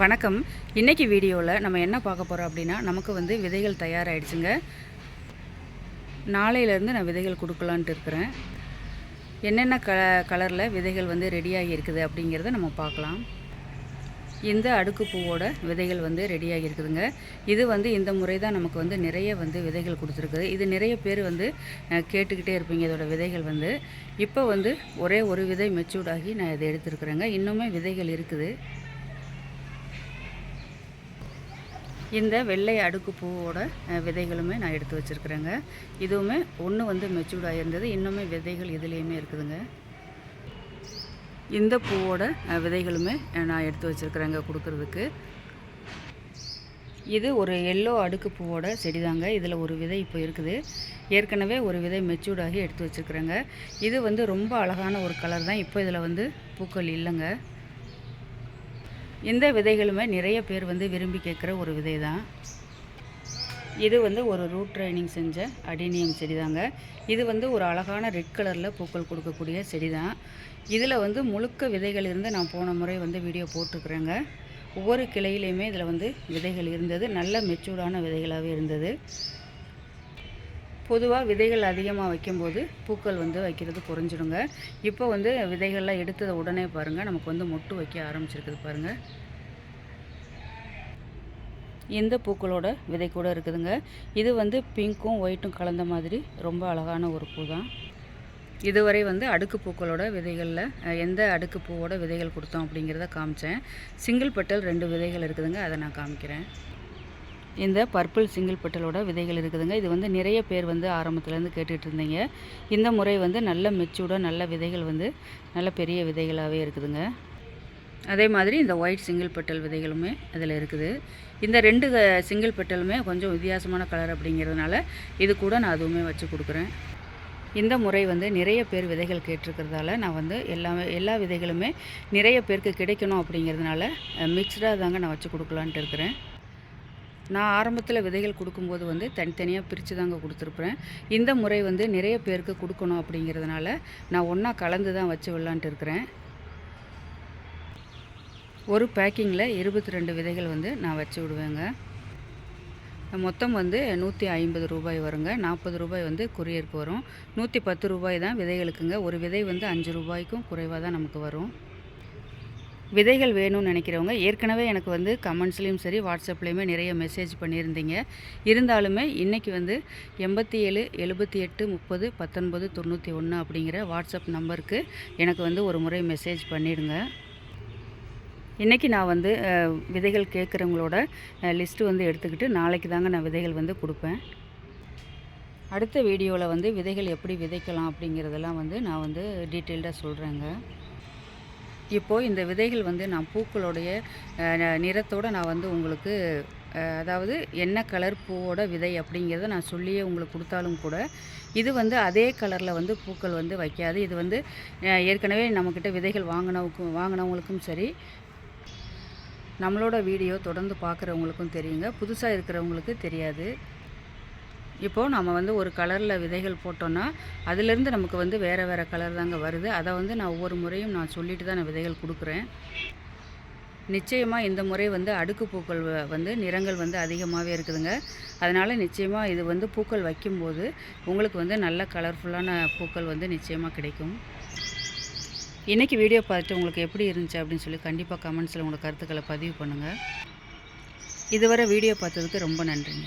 வணக்கம். இன்றைக்கி வீடியோவில் நம்ம என்ன பார்க்க போகிறோம் அப்படின்னா நமக்கு வந்து விதைகள் தயாராகிடுச்சுங்க நாளையிலேருந்து நான் விதைகள் கொடுக்கலான்ட்டு இருக்கிறேன். என்னென்ன க கலரில் விதைகள் வந்து ரெடியாகி இருக்குது அப்படிங்கிறத நம்ம பார்க்கலாம். இந்த அடுக்கு பூவோட விதைகள் வந்து ரெடியாகி இருக்குதுங்க இது வந்து இந்த முறை தான் நமக்கு வந்து நிறைய வந்து விதைகள் கொடுத்துருக்குது. இது நிறைய பேர் வந்து கேட்டுக்கிட்டே இருப்பீங்க இதோட விதைகள் வந்து. இப்போ வந்து ஒரே ஒரு விதை மெச்சூர்ட் ஆகி நான் இதை எடுத்துருக்குறேங்க. இன்னுமே விதைகள் இருக்குது. இந்த வெள்ளை அடுக்கு பூவோட விதைகளுமே நான் எடுத்து வச்சுருக்குறேங்க. இதுவுமே ஒன்று வந்து மெச்சூர்ட் ஆகியிருந்தது இன்னுமே விதைகள் இதுலேயுமே இருக்குதுங்க. இந்த பூவோட விதைகளுமே நான் எடுத்து வச்சுருக்குறேங்க கொடுக்கறதுக்கு. இது ஒரு எல்லோ அடுக்கு பூவோட செடிதாங்க. இதில் ஒரு விதை இப்போ இருக்குது. ஏற்கனவே ஒரு விதை மெச்சூர்டாகி எடுத்து வச்சுருக்குறேங்க. இது வந்து ரொம்ப அழகான ஒரு கலர் தான். இப்போ இதில் வந்து பூக்கள் இல்லைங்க. இந்த விதைகளுமே நிறைய பேர் வந்து விரும்பி கேட்குற ஒரு விதை தான். இது வந்து ஒரு ரூட் ட்ரைனிங் செஞ்ச அடினியம் செடி தாங்க இது வந்து ஒரு அழகான ரெட் கலரில் பூக்கள் கொடுக்கக்கூடிய செடி தான் இதில் வந்து முழுக்க விதைகள் இருந்து நான் போன முறை வந்து வீடியோ போட்டிருக்கிறேங்க. ஒவ்வொரு கிளையிலையுமே இதில் வந்து விதைகள் இருந்தது. நல்ல மெச்சூர்டான விதைகளாகவே இருந்தது. பொதுவாக விதைகள் அதிகமாக வைக்கும்போது பூக்கள் வந்து வைக்கிறது குறைஞ்சிடுங்க. இப்போ வந்து விதைகள்லாம் எடுத்ததை உடனே பாருங்கள் நமக்கு வந்து மொட்டு வைக்க ஆரம்பிச்சிருக்குது பாருங்கள் இந்த பூக்களோட விதை கூட இருக்குதுங்க. இது வந்து பிங்க்கும் ஒயிட்டும் கலந்த மாதிரி ரொம்ப அழகான ஒரு பூ தான் இதுவரை வந்து அடுக்கு பூக்களோட விதைகளில் எந்த அடுக்கு பூவோட விதைகள் கொடுத்தோம் அப்படிங்கிறத காமிச்சேன். சிங்கிள் பட்டல் ரெண்டு விதைகள் இருக்குதுங்க. அதை நான் காமிக்கிறேன். இந்த பர்பிள் சிங்கிள் பெட்டலோட விதைகள் இருக்குதுங்க. இது வந்து நிறைய பேர் வந்து ஆரம்பத்துலேருந்து கேட்டுட்டு இருந்தீங்க. இந்த முறை வந்து நல்ல மெச்சூர்டாக நல்ல விதைகள் வந்து நல்ல பெரிய விதைகளாகவே இருக்குதுங்க. அதே மாதிரி இந்த ஒயிட் சிங்கிள் பெட்டல் விதைகளுமே அதில் இருக்குது. இந்த ரெண்டு சிங்கிள் பெட்டலுமே கொஞ்சம் வித்தியாசமான கலர் அப்படிங்கிறதுனால இது கூட நான் அதுவுமே வச்சு கொடுக்குறேன். இந்த முறை வந்து நிறைய பேர் விதைகள் கேட்டிருக்கிறதால நான் வந்து எல்லாமே எல்லா விதைகளுமே நிறைய பேருக்கு கிடைக்கணும் அப்படிங்கிறதுனால மிக்ஸ்டாக தாங்க நான் வச்சு கொடுக்கலான்ட்டு இருக்கிறேன். நான் ஆரம்பத்தில் விதைகள் கொடுக்கும்போது வந்து தனித்தனியாக பிரித்து தாங்க கொடுத்துருப்பேன். இந்த முறை வந்து நிறைய பேருக்கு கொடுக்கணும் அப்படிங்கிறதுனால நான் ஒன்றா கலந்து தான் வச்சு விடலான்ட்டு இருக்கிறேன். ஒரு பேக்கிங்கில் இருபத்தி ரெண்டு விதைகள் வந்து நான் வச்சு விடுவேங்க. மொத்தம் வந்து நூற்றி ஐம்பது ரூபாய் வருங்க. நாற்பது ரூபாய் வந்து கொரியருக்கு வரும். நூற்றி பத்து ரூபாய் தான் விதைகளுக்குங்க. ஒரு விதை வந்து அஞ்சு ரூபாய்க்கும் குறைவாக தான் நமக்கு வரும். விதைகள் வேணும்னு நினைக்கிறவங்க ஏற்கனவே எனக்கு வந்து கமெண்ட்ஸ்லேயும் சரி வாட்ஸ்அப்லேயுமே நிறைய மெசேஜ் பண்ணியிருந்தீங்க. இருந்தாலுமே இன்றைக்கி வந்து எண்பத்தி ஏழு எழுபத்தி எட்டு முப்பது பத்தொன்பது தொண்ணூற்றி ஒன்று அப்படிங்கிற வாட்ஸ்அப் நம்பருக்கு எனக்கு வந்து ஒரு முறை மெசேஜ் பண்ணிடுங்க. இன்றைக்கி நான் வந்து விதைகள் கேட்குறவங்களோட லிஸ்ட்டு வந்து எடுத்துக்கிட்டு நாளைக்கு தாங்க நான் விதைகள் வந்து கொடுப்பேன். அடுத்த வீடியோவில் வந்து விதைகள் எப்படி விதைக்கலாம் அப்படிங்கிறதெல்லாம் வந்து நான் வந்து டீட்டெயில்டாக சொல்கிறேங்க இப்போது இந்த விதைகள் வந்து நான் பூக்களுடைய நிறத்தோடு நான் வந்து உங்களுக்கு அதாவது என்ன கலர் பூவோட விதை அப்படிங்கிறத நான் சொல்லியே உங்களுக்கு கொடுத்தாலும் கூட இது வந்து அதே கலரில் வந்து பூக்கள் வந்து வைக்காது. இது வந்து ஏற்கனவே நம்மக்கிட்ட விதைகள் வாங்கினவுக்கும் வாங்கினவங்களுக்கும் சரி நம்மளோட வீடியோ தொடர்ந்து பார்க்குறவங்களுக்கும் தெரியுங்க. புதுசாக இருக்கிறவங்களுக்கு தெரியாது. இப்போது நம்ம வந்து ஒரு கலரில் விதைகள் போட்டோன்னா அதுலேருந்து நமக்கு வந்து வேறு வேறு கலர் தாங்க வருது. அதை வந்து நான் ஒவ்வொரு முறையும் நான் சொல்லிட்டு தான் நான் விதைகள் கொடுக்குறேன். நிச்சயமாக இந்த முறை வந்து அடுக்கு பூக்கள் வந்து நிறங்கள் வந்து அதிகமாகவே இருக்குதுங்க. அதனால் நிச்சயமாக இது வந்து பூக்கள் வைக்கும்போது உங்களுக்கு வந்து நல்ல கலர்ஃபுல்லான பூக்கள் வந்து நிச்சயமாக கிடைக்கும். இன்றைக்கி வீடியோ பார்த்துட்டு உங்களுக்கு எப்படி இருந்துச்சு அப்படின்னு சொல்லி கண்டிப்பாக கமெண்ட்ஸில் உங்களோட கருத்துக்களை பதிவு பண்ணுங்கள் இதுவரை வீடியோ பார்த்ததுக்கு ரொம்ப நன்றிங்க.